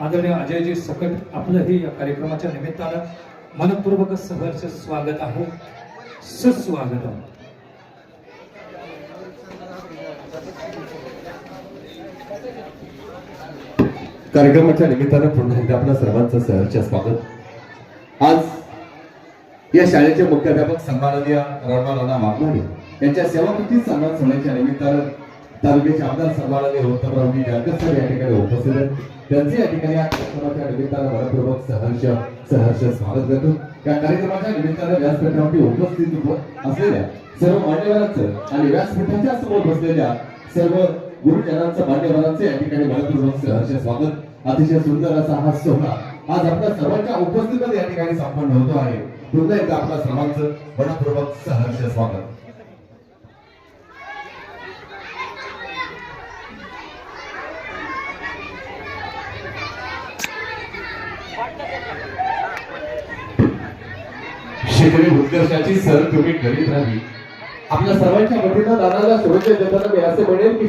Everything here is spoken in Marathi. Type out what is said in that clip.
आदरणीय अजयजी सकट आपलंही या कार्यक्रमाच्या निमित्तानं मनपूर्वक सहर्ष स्वागत आहे. सुस्वागतम. कार्यक्रमाच्या निमित्तानं पुन्हा एकदा आपल्या सर्वांचं सहर्ष स्वागत. आज या शाळेचे मुख्याध्यापक सन्माननीय रणवाराणा वाघमारे यांच्या सेवाकृती सन्मान सोहळ्याच्या निमित्तानं तालुक्याचे आमदार सन्माननीय उत्तमरावजी जानकर साहेब या ठिकाणी उपस्थित आहेत. त्यांचे या ठिकाणी या कार्यक्रमाच्या निमित्तानं मनपूर्वक सहर्ष सहर्ष स्वागत करतो. या कार्यक्रमाच्या निमित्तानं व्यासपीठावरती उपस्थित असलेल्या सर्व मान्यवरांचं आणि व्यासपीठाच्या समोर बसलेल्या सर्व गुरुजनांचं मान्यवरांचं या ठिकाणी मनपूर्वक सहर्ष स्वागत. अतिशय सुंदर असा हा सोहळा आज आपल्या सर्वांच्या उपस्थितीमध्ये या ठिकाणी संपन्न होतो आहे. पुन्हा एकदा आपल्या सर्वांचं मनपूर्वक सहर्ष स्वागत. शिकणे उत्कर्षाची सर तुम्ही करीत राही आपल्या सर्वांच्या वतीनं दादाला शुभेच्छा देताना मी असे म्हणेन की